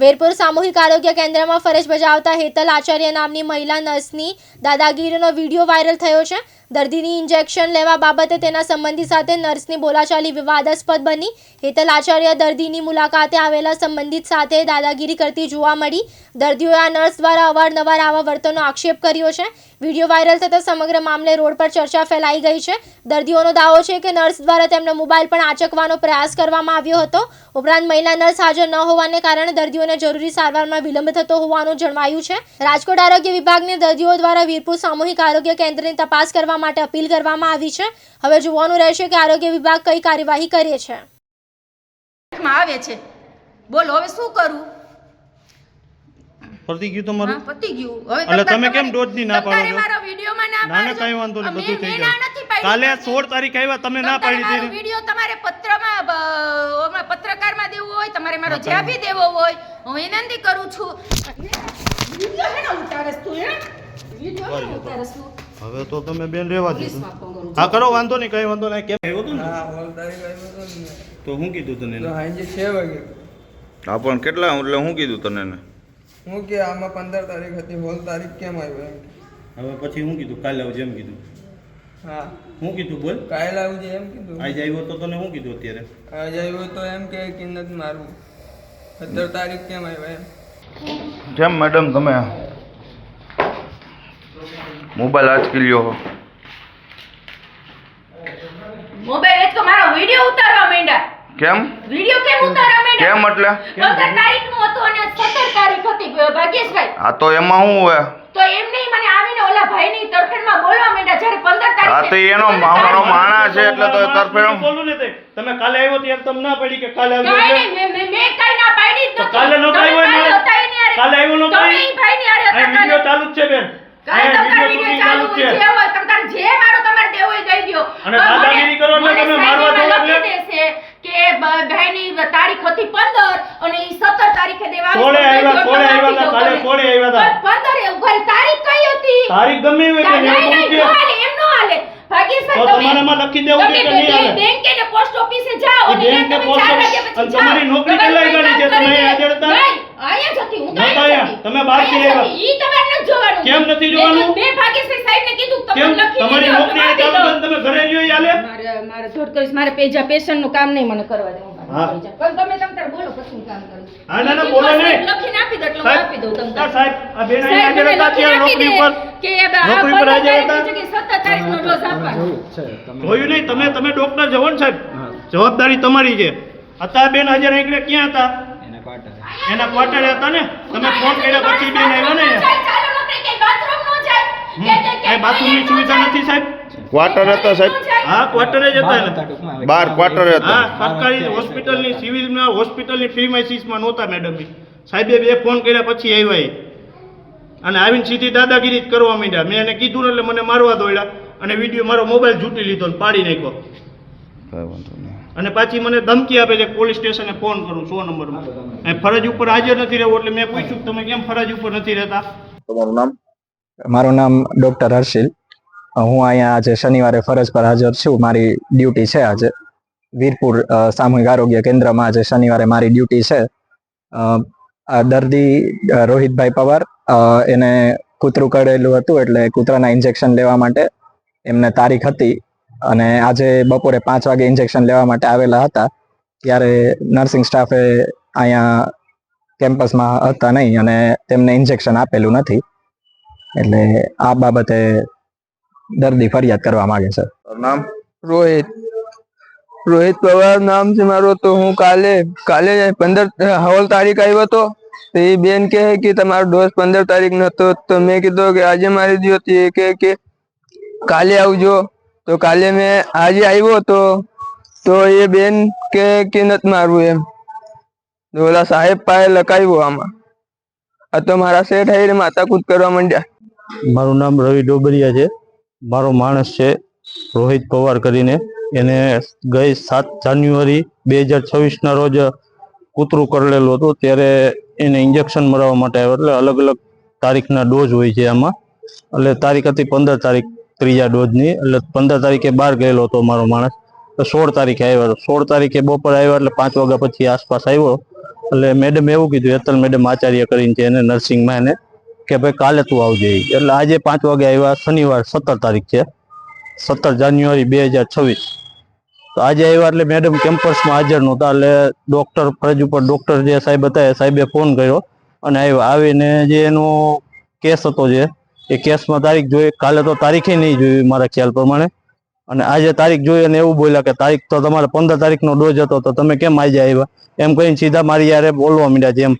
વીરપુર સામૂહિક આરોગ્ય કેન્દ્રમાં ફરજ બજાવતા હેતલ આચાર્ય નામની મહિલા નર્સની દાદાગીરીનો વીડિયો વાયરલ થયો છે. દર્દીની ઇન્જેક્શન લેવા બાબતે તેના સંબંધી સાથે નર્સની બોલાચાલી વિવાદાસ્પદ બની. હેતલ આચાર્ય દર્દીની મુલાકાતે આવેલા સંબંધિત સાથે દાદાગીરી કરતી જોવા મળી. દર્દીઓએ આ નર્સ દ્વારા અવારનવાર આવા વર્તનનો આક્ષેપ કર્યો છે. વીડિયો વાયરલ થતાં સમગ્ર મામલે રોડ પર ચર્ચા ફેલાઈ ગઈ છે. દર્દીઓનો દાવો છે કે નર્સ દ્વારા તેમનો મોબાઈલ પણ આંચકવાનો પ્રયાસ કરવામાં આવ્યો હતો. ઉપરાંત મહિલા નર્સ હાજર ન હોવાને કારણે દર્દીઓને જરૂરી સારવારમાં વિલંબ થતો હોવાનું જણાવાયું છે. રાજકોટ આરોગ્ય વિભાગની દર્દીઓ દ્વારા વીરપુર સામૂહિક આરોગ્ય કેન્દ્રની તપાસ કરવા માટે અપીલ કરવામાં આવી છે. હવે જોવાનું રહેશે કે આરોગ્ય વિભાગ કઈ કાર્યવાહી કરે છે. આવે છે. બોલો હવે શું કરું? પતી ગયું હા તમારું પતી ગયું. હવે એટલે તમે કેમ ડોઝની ના પાડો તમ તારે છો? મારો ના ના ના કઈ વાંધો નહીં બધું થઈ જાય કાલે 16 તારીખ આવ્યા તમે ના પાડી દીધી. વિડિયો તમારે પત્રમાં પત્રકારમાં દેવો તમારે મારો જ્યાં બી દેવો હોય હું વિનંતી કરું છું. વીડિયો હેનો ઉતારસ તું હે? વિડિયો હેનો ઉતારસ તું. હવે તો તમે બેન રહેવા દીધું. હા કરો વાંધો નહીં કઈ વાંધો નહીં. કેમ? આવ્યો તું ને? હતો ને. તો હું કીધું તને તો સાંજે છ વાગે. હા પણ કેટલા એટલે હું કીધું તને ને હું કે આમાં પંદર તારીખ હતી હોલ તારીખ કેમ આવ્યો હવે પછી હું કીધું કાલે આવજે એમ કીધું. હા. હું કીધું બોલ? કાલે આવજે એમ કીધું. આજ આવ્યો તો તને હું કીધું અત્યારે? આજ આવ્યો તો એમ કે કિંમત નથી મારવું. સત્તર તારીખ કેમ આવ્યો એમ? કેમ મેડમ તમે મોબાઈલ આજકી લ્યો હો. મોબાઈલ એક તો મારો વીડિયો ઉતારવા માંડ્યા. કેમ? વીડિયો કેમ ઉતારવા માંડ્યા? કેમ એટલે? 14 તારીખનું હતો અને સત્તર તારીખ હતી ભાગ્યેશભાઈ. આ તો એમાં શું હોય. તો એમ નહીં મને આવીને ઓલા ભાઈની તરફેણમાં બોલવા માંડ્યા જ્યારે પંદર હા તો એનો મારો માણા છે એટલે તો તરફેણ બોલું ને તે? તમે કાલે આવ્યો ત્યારે તમને ના પડી કે કાલે આવ્યો કાઈ મે મેં- મેં ના પડી તો કાલે નો આવ્યો હારે. કાલે આવ્યો નો તમે ભાઈની આરે હતા વિડિયો ચાલુ છે બેન. કાંઈ તમારે વીડિયો ચાલુ છે. જે હોય, તમાર જે મારો તમાર દેવો હોય દઈ દ્યો. અને દાદાગીરી કરો એટલે તમે મારવા લખી દેશે કે ભાઈની તારીખ હતી 15 અને ઈ 17 તારીખે દેવા સોળે આવ્યા, સોળે આવ્યા કાલે તમે. આવ્યા હતા. પણ 15 એ ઊભા રહી, તારીખ કઈ હતી તારીખ ગમે એવી કે નહીં, નહીં, હાલે, એમ નો હાલે. તો ભાગ્યેશભાઈ, તમે- તમારામાં લખી દેવું કે નહીં હાલે? બેંક ને પોસ્ટ ઓફિસે જાઓ અને બેંક કે પોસ્ટ ઓફિસ અને તમારી નોકરી કેટલા ગણી છે? તમે કરીને- અહીંયા નહીં, અહીંયા જ હું કાઈ હતા? હતી. તમે બહારથી આવ્યા. ઈ તમારે ન જોવાનું. કેમ નથી જોવાનું? બે બે સાહેબ ને કીધું તમે લખી તમારી નોકરી ચાલુ તમે ઘરે રહ્યો હાલે મારે મારે ધોધ કરીશ મારે પેજા પેશનનું કામ નહીં મને કરવા દેવું હા. પણ તમે તમ તાર બોલો પછી કામ કરું હા, ના, ના, બોલો સાહેબ નહીં. લખીને આપી દો એટલે હું આપી દઉં તમ સાહેબ આ બેન સાહેબ અહીંયા હતા લખીને નોકરી પર કે આ નોકરી પર 15 હતા? જગ્યાએ 17 તારીખનો ડોઝ આપવાનો જોયું નહીં તમે તમે ડોક્ટર જવો ને સાહેબ. જવાબદારી તમારી છે. અત્યારે બેન હાજર એકડે ક્યાં હતા? એના ક્વાર્ટરે હતા ને? તમે ફોન કર્યા પછી બેન આવ્યો ને? બાથરૂમ નો જાય. કે- કે- કે કઈ બાથરૂમની સુવિધા નથી સાહેબ? ક્વાર્ટર હતા સાહેબ હા ક્વાર્ટરે જ હતા ને. બાર ક્વાર્ટર હા હતા. સરકારી હોસ્પિટલની સિવિલમાં હોસ્પિટલની ફીમાં સીસમાં નહોતા મેડમ સાહેબે બે ફોન કર્યા પછી આવ્યા અને આવીને સીધી દાદાગીરી જ કરવા માંડ્યા. મેં એને કીધું એટલે મને મારવા દોડ્યા. અને વીડિયો મારો મોબાઈલ જૂટી લીધો ને પાડી નાખ્યો. અને પાછી મને ધમકી આપે છે પોલીસ સ્ટેશને ફોન કરું સો નંબરમાં. ફરજ ઉપર હાજર નથી રહેવું એટલે મેં પૂછ્યું તમે કેમ ફરજ ઉપર નથી રહેતા? તમારું નામ? મારું નામ ડોક્ટર હર્ષિલ. હું અહીંયા આજે શનિવારે ફરજ પર હાજર છું. મારી ડ્યુટી છે આજે. વીરપુર સામૂહિક આરોગ્ય કેન્દ્રમાં આજે શનિવારે મારી ડ્યુટી છે. દર્દી રોહિતભાઈ પવાર એને કૂતરું કરેલું હતું એટલે કૂતરાના ઇન્જેક્શન લેવા માટે એમને તારીખ હતી અને આજે બપોરે પાંચ વાગે ઇન્જેક્શન લેવા માટે આવેલા હતા. ત્યારે નર્સિંગ સ્ટાફે અહીંયા કેમ્પસમાં હતા નહીં અને તેમને ઇન્જેક્શન આપેલું નથી. એટલે આ બાબતે દર્દી ફરિયાદ કરવા માંગે છે. તારું નામ? રોહિત. રોહિત પવાર નામ છે મારો તો હું કાલે કાલે પંદર હોલ તારીખ આવ્યો હતો તો એ બેન કહે કે તમારો ડોઝ પંદર તારીખ નતો તો મેં કીધું કે આજે મારી દીધો તો એ કહે કે કાલે આવજો. તો કાલે મેં આજે આવ્યો તો તો એ બેન કે કે નથી મારવું એમ. તો ઓલા સાહેબ પાસે લખાવ્યો આમાં. આ તો મારા શેઠ આવીને માથાકૂટ કરવા માંડ્યા. મારું નામ રવિ ડોબરિયા છે. મારો માણસ છે, રોહિત પવાર કરીને. એને ગઈ સાત જાન્યુઆરી બે હજાર છવ્વીસના રોજ કૂતરું કરલેલું હતું. ત્યારે એને ઇન્જેક્શન મરાવવા માટે આવ્યો. એટલે અલગ અલગ તારીખના ડોઝ હોય છે આમાં. એટલે તારીખ હતી પંદર તારીખ, ત્રીજા ડોઝની. એટલે પંદર તારીખે બહાર ગયેલો હતો મારો માણસ. તો સોળ તારીખે આવ્યો સોળ તારીખે બપોર આવ્યો એટલે પાંચ વાગ્યા પછી આસપાસ આવ્યો. એટલે મેડમ એવું કીધું, હેતલ મેડમ આચાર્ય કરીને છે એને નર્સિંગમાં એને કે ભાઈ કાલે તું આવજે. એટલે આજે પાંચ વાગે આવ્યા, શનિવાર સત્તર તારીખ છે. સત્તર જાન્યુઆરી બે હજાર છવ્વીસ. તો આજે આવ્યા એટલે મેડમ કેમ્પસમાં હાજર નહોતા. એટલે ડૉક્ટર ફરજ ઉપર ડૉક્ટર જે સાહેબ હતા એ સાહેબે ફોન કર્યો અને આવ્યા. આવીને જે એનો કેસ હતો જે, એ કેસમાં તારીખ જોઈ. કાલે તો તારીખે નહીં જોઈ મારા ખ્યાલ પ્રમાણે. અને આજે તારીખ જોઈ અને એવું બોલ્યા કે તારીખ તો તમારે પંદર તારીખનો ડોઝ હતો, તો તમે કેમ આજે આવ્યા? એમ કહીને સીધા મારી યારે બોલવા માંડ્યા, જેમ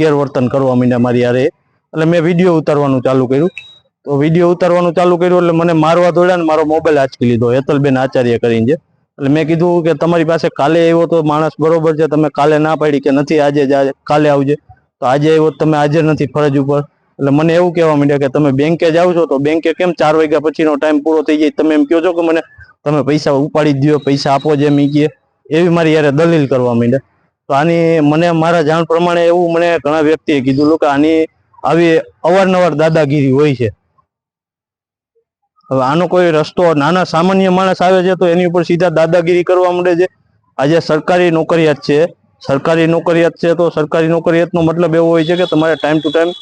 ગેરવર્તન કરવા માંડ્યા મારી યારે. એટલે મેં વીડિયો ઉતારવાનું ચાલુ કર્યું. તો વીડિયો ઉતારવાનું ચાલુ કર્યું એટલે મને મારવા દોડ્યા ને મારો મોબાઈલ આંચકી લીધો. હેતલબેન આચાર્ય કરીને છે. એટલે મેં કીધું કે તમારી પાસે કાલે આવ્યો તો માણસ બરોબર છે. તમે કાલે ના પાડી કે નથી, આજે જ કાલે આવજે. તો આજે આવ્યો તમે હાજર નથી ફરજ ઉપર. એટલે મને એવું કહેવા માંડ્યા કે તમે બેંકે જાઓ છો તો બેંકે કેમ ચાર વાગ્યા પછીનો ટાઈમ પૂરો થઈ જાય? તમે એમ કહો છો કે મને તમે પૈસા ઉપાડી જ દો પૈસા આપો જેમ ઈ કહે. એવી મારી યારે દલીલ કરવા માંડ્યા. તો આની મને મારા જાણ પ્રમાણે એવું મને ઘણા વ્યક્તિએ કીધું કે આની આવી અવારનવાર દાદાગીરી હોય છે. હવે આનો કોઈ રસ્તો નાના સામાન્ય માણસ આવે છે તો એની ઉપર સીધા દાદાગીરી કરવા માંડે છે. આજે સરકારી નોકરિયાત છે. સરકારી નોકરિયાત છે તો સરકારી નોકરિયાતનો મતલબ એવો હોય છે કે તમારે ટાઈમ ટુ ટાઈમ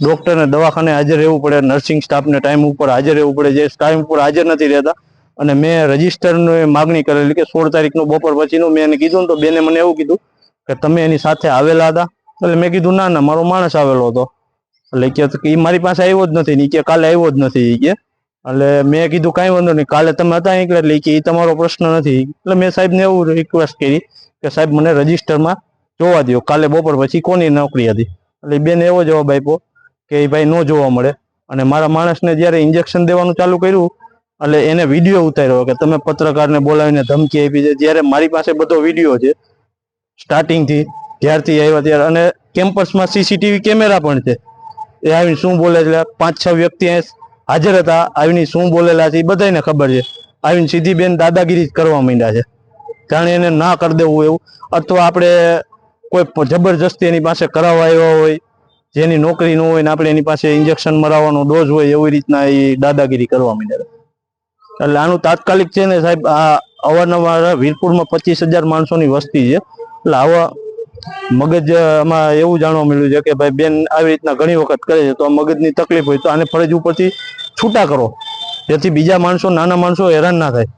ડોક્ટરને દવાખાને હાજર રહેવું પડે નર્સિંગ સ્ટાફને ટાઈમ ઉપર હાજર રહેવું પડે, જે ટાઈમ ઉપર હાજર નથી રહેતા. અને મેં રજીસ્ટરની માગણી કરેલી કે સોળ તારીખનું બપોર પછીનું મેં એને કીધું ને તો બેને મને એવું કીધું કે તમે એની સાથે આવેલા હતા. એટલે મેં કીધું, ના ના, મારો માણસ આવેલો હતો. એટલે કે એ મારી પાસે આવ્યો જ નથી કે કાલે આવ્યો જ નથી કે એટલે મેં કીધું કાંઈ વાંધો નહીં, કાલે તમે હતા નીકળ્યા એટલે કે એ તમારો પ્રશ્ન નથી. એટલે મેં સાહેબને એવું રિક્વેસ્ટ કરી કે સાહેબ મને રજીસ્ટરમાં જોવા દો કાલે બપોર પછી કોની નોકરી હતી? એટલે બેન એવો જવાબ આપ્યો કે એ ભાઈ ન જોવા મળે. અને મારા માણસને જ્યારે ઇન્જેક્શન દેવાનું ચાલુ કર્યું, એટલે એને વીડિયો ઉતાર્યો કે તમે પત્રકારને બોલાવીને ધમકી આપી છે. જ્યારે મારી પાસે બધો વીડિયો છે સ્ટાર્ટિંગથી જ્યારથી આવ્યા ત્યારે, અને કેમ્પસમાં સીસીટીવી કેમેરા પણ છે. એ આવીને શું બોલે છે? પાંચ છ વ્યક્તિ હાજર હતા. આવીને શું બોલેલા છે એ બધાને ખબર છે. આવીને સીધી બેન દાદાગીરી કરવા માંડ્યા છે. જાણે એને ના કરી દેવું એવું. અથવા આપણે કોઈ જબરજસ્તી એની પાસે કરાવવા આવ્યા હોય, જેની નોકરી ન હોય ને આપણે એની પાસે ઇન્જેક્શન મરાવવાનો ડોઝ હોય એવી રીતના એ દાદાગીરી કરવા માંડ્યા એટલે આનું તાત્કાલિક છે ને સાહેબ, આ અવારનવાર વીરપુરમાં પચીસ હજાર માણસોની વસ્તી છે. એટલે આવા મગજ આમાં એવું જાણવા મળ્યું છે કે ભાઈ બેન આવી રીતના ઘણી વખત કરે છે, તો મગજની તકલીફ હોય તો આને ફરજ ઉપરથી છૂટા કરો. જેથી બીજા માણસો, નાના માણસો હેરાન ના થાય.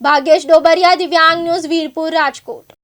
ભાગ્યેશ ડોબરિયા, દિવ્યાંગ ન્યૂઝ, વીરપુર, રાજકોટ.